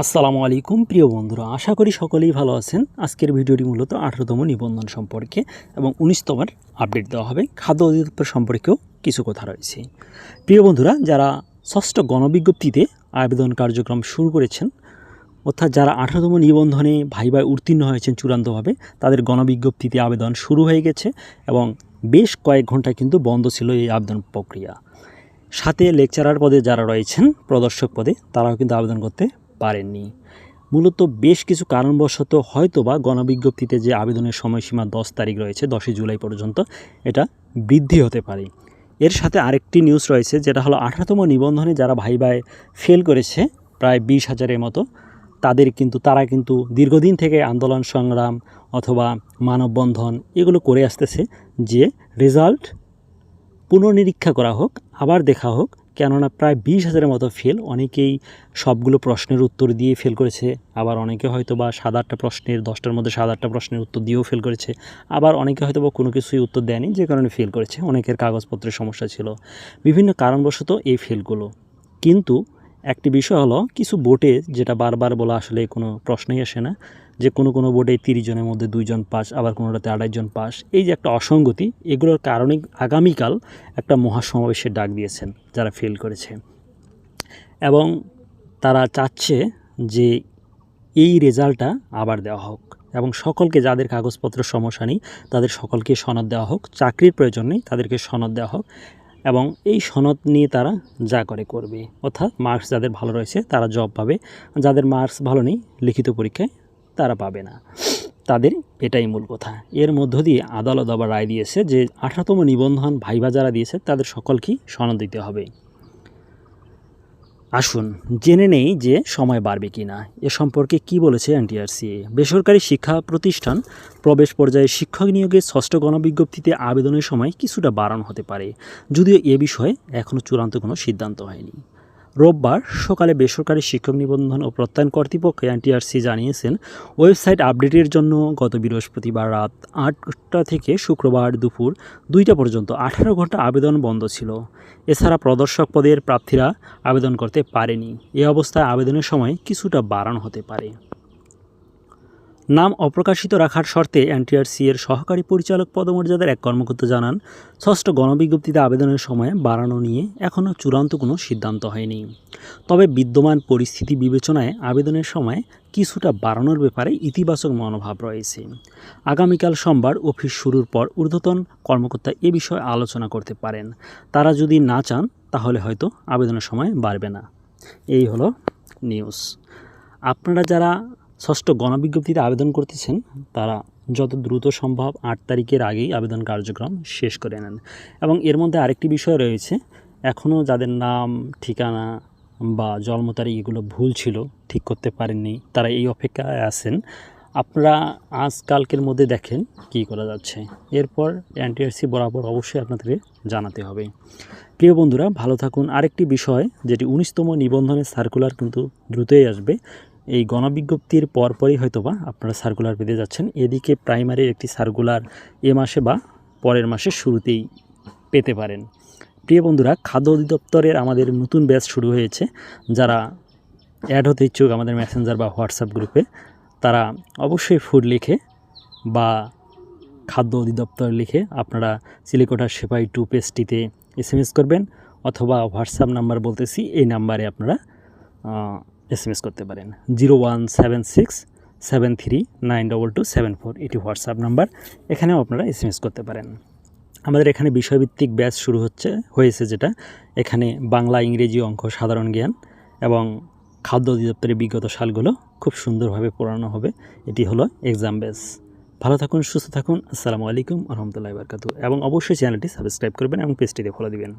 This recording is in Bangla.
আসসালামু আলাইকুম, প্রিয় বন্ধুরা। আশা করি সকলেই ভালো আছেন। আজকের ভিডিওটি মূলত আঠারোতম নিবন্ধন সম্পর্কে এবং উনিশতমের আপডেট দেওয়া হবে। খাদ্য অধিদপ্তর সম্পর্কেও কিছু কথা রয়েছে। প্রিয় বন্ধুরা, যারা ষষ্ঠ গণবিজ্ঞপ্তিতে আবেদন কার্যক্রম শুরু করেছেন, অর্থাৎ যারা আঠারোতম নিবন্ধনে ভাই ভাই উত্তীর্ণ হয়েছেন চূড়ান্তভাবে, তাদের গণবিজ্ঞপ্তিতে আবেদন শুরু হয়ে গেছে এবং বেশ কয়েক ঘণ্টা কিন্তু বন্ধ ছিল এই আবেদন প্রক্রিয়া। সাথে লেকচারার পদে যারা রয়েছেন, প্রদর্শক পদে, তারাও কিন্তু আবেদন করতে পারেননি। মূলত বেশ কিছু কারণবশত হয়তো বা গণবিজ্ঞপ্তিতে যে আবেদনের সময়সীমা দশ তারিখ রয়েছে, দশই জুলাই পর্যন্ত, এটা বৃদ্ধি হতে পারে। এর সাথে আরেকটি নিউজ রয়েছে, যেটা হলো আঠারোতম নিবন্ধনে যারা ভাই ভাই ফেল করেছে, প্রায় বিশ হাজারের মতো, তাদের কিন্তু, তারা কিন্তু দীর্ঘদিন থেকে আন্দোলন সংগ্রাম অথবা মানববন্ধন এগুলো করে আসতেছে, যে রেজাল্ট পুনর্নিরীক্ষা করা হোক, আবার দেখা হোক কেননা প্রায় বিশ হাজারের মতো ফেল অনেকেই সবগুলো প্রশ্নের উত্তর দিয়ে ফেল করেছে। আবার অনেকে হয়তো বা সাত আটটা প্রশ্নের, দশটার মধ্যে সাত আটটা প্রশ্নের উত্তর দিয়েও ফেল করেছে। আবার অনেকে হয়তো বা কোনো কিছুই উত্তর দেয়নি, যে কারণে ফেল করেছে। অনেকের কাগজপত্রের সমস্যা ছিল। বিভিন্ন কারণবশত এই ফেলগুলো কিন্তু একটি বিষয় হলো, কিছু বোটে যেটা বারবার বলা আসলে কোনো প্রশ্নই আসে না, যে কোনো কোনো বোটে তিরিশ জনের মধ্যে দুইজন পাস, আবার কোনোটাতে আড়াই জন পাস, এই যে একটা অসঙ্গতি, এগুলোর কারণে আগামীকাল একটা মহাসমাবেশের ডাক দিয়েছেন যারা ফেল করেছে। এবং তারা চাচ্ছে যে এই রেজাল্টটা আবার দেওয়া হোক, এবং সকলকে যাদের কাগজপত্র সমস্যা নেই তাদের সকলকে সনদ দেওয়া হোক, চাকরির প্রয়োজন নেই, তাদেরকে সনদ দেওয়া হোক এবং এই সনদ নিয়ে তারা যা করে করবে। অর্থাৎ মার্কস যাদের ভালো রয়েছে, তারা জব পাবে। যাদের মার্কস ভালো নেই, লিখিত পরীক্ষায় তারা পাবে না। তাদের এটাই মূল কথা। এর মধ্য দিয়ে আদালত আবার রায় দিয়েছে যে আঠারোতম নিবন্ধন ভাইবা যারা দিয়েছে, তাদের সকলকেই সনদ দিতে হবে। আসুন, জেনে নেই যে সময় বাড়বে কি না এ সম্পর্কে কি বলেছে এনটিআরসি? বেসরকারি শিক্ষা প্রতিষ্ঠান প্রবেশ পর্যায়ে শিক্ষক নিয়োগের ষষ্ঠ গণবিজ্ঞপ্তিতে আবেদনের সময় কিছুটা বাড়ানো হতে পারে। যদিও এ বিষয়ে এখনও চূড়ান্ত কোনো সিদ্ধান্ত হয়নি। রোববার সকালে বেসরকারি শিক্ষক নিবন্ধন ও প্রত্যয়ন কর্তৃপক্ষ এনটিআরসি জানিয়েছেন, ওয়েবসাইট আপডেটের জন্য গত বৃহস্পতিবার রাত আটটা থেকে শুক্রবার দুপুর দুইটা পর্যন্ত আঠারো ঘণ্টা আবেদন বন্ধ ছিল। এছাড়া প্রদর্শক পদের প্রার্থীরা আবেদন করতে পারেনি। এ অবস্থায় আবেদনের সময় কিছুটা বাড়ানো হতে পারে। নাম অপ্রকাশিত রাখার শর্তে এনটিআরসি এর সহকারী পরিচালক পদমর্যাদার এক কর্মকর্তা জানান, ষষ্ঠ গণবিজ্ঞপ্তিতে আবেদনের সময় বাড়ানো নিয়ে এখনও চূড়ান্ত কোনো সিদ্ধান্ত হয়নি। তবে বিদ্যমান পরিস্থিতি বিবেচনায় আবেদনের সময় কিছুটা বাড়ানোর ব্যাপারে ইতিবাচক মনোভাব রয়েছে। আগামীকাল সোমবার অফিস শুরুর পর ঊর্ধ্বতন কর্মকর্তা এ বিষয়ে আলোচনা করতে পারেন। তারা যদি না চান, তাহলে হয়তো আবেদনের সময় বাড়বে না। এই হলো নিউজ। আপনারা যারা ষষ্ঠ গণবিজ্ঞপ্তিতে আবেদন করতেছেন, তারা যত দ্রুত সম্ভব আট তারিখের আগেই আবেদন কার্যক্রম শেষ করে নেন। এবং এর মধ্যে আরেকটি বিষয় রয়েছে এখনও যাদের নাম, ঠিকানা বা জন্ম তারিখ এগুলো ভুল ছিল, ঠিক করতে পারেননি, তারা এই অপেক্ষায় আছেন। আপনারা আজ কালকের মধ্যে দেখেন কি করা যাচ্ছে। এরপর এনটিআরসি বরাবর অবশ্যই আপনাদেরকে জানাতে হবে। প্রিয় বন্ধুরা, ভালো থাকুন। আরেকটি বিষয়, যেটি উনিশতম নিবন্ধনের সার্কুলার কিন্তু দ্রুতই আসবে এই গণবিজ্ঞপ্তির পরপরই হয়তোবা আপনারা সার্কুলার পেতে যাচ্ছেন। এদিকে প্রাইমারির একটি সার্কুলার এ মাসে বা পরের মাসের শুরুতেই পেতে পারেন। প্রিয় বন্ধুরা, খাদ্য অধিদপ্তরের আমাদের নতুন ব্যাচ শুরু হয়েছে। যারা অ্যাড হতে ইচ্ছুক আমাদের মেসেঞ্জার বা হোয়াটসঅ্যাপ গ্রুপে তারা অবশ্যই ফুড লিখে বা খাদ্য অধিদপ্তর লিখে আপনারা সিলিকোটার সেপাই টু এম এস করবেন অথবা হোয়াটসঅ্যাপ নাম্বার বলতেছি, এই নাম্বারে আপনারা এস এম এস করতে পারেন। Zero one seven six seven three nine double two seven four, এটি হোয়াটসঅ্যাপ নাম্বার। এখানেও আপনারা এস এম এস করতে পারেন। আমাদের এখানে বিষয়ভিত্তিক ব্যাচ শুরু হচ্ছে, হয়েছে যেটা। এখানে বাংলা, ইংরেজি অঙ্ক, সাধারণ জ্ঞান এবং খাদ্য অধিদপ্তরের বিগত সালগুলো খুব সুন্দরভাবে পড়ানো হবে। এটি হলো এক্সাম ব্যাচ ভালো থাকুন, সুস্থ থাকুন। আসসালামু আলাইকুম রহমতুল্লাহ বারকাতু এবং অবশ্যই চ্যানেলটি সাবস্ক্রাইব করবেন এবং পেজটিতে ফলো দিবেন।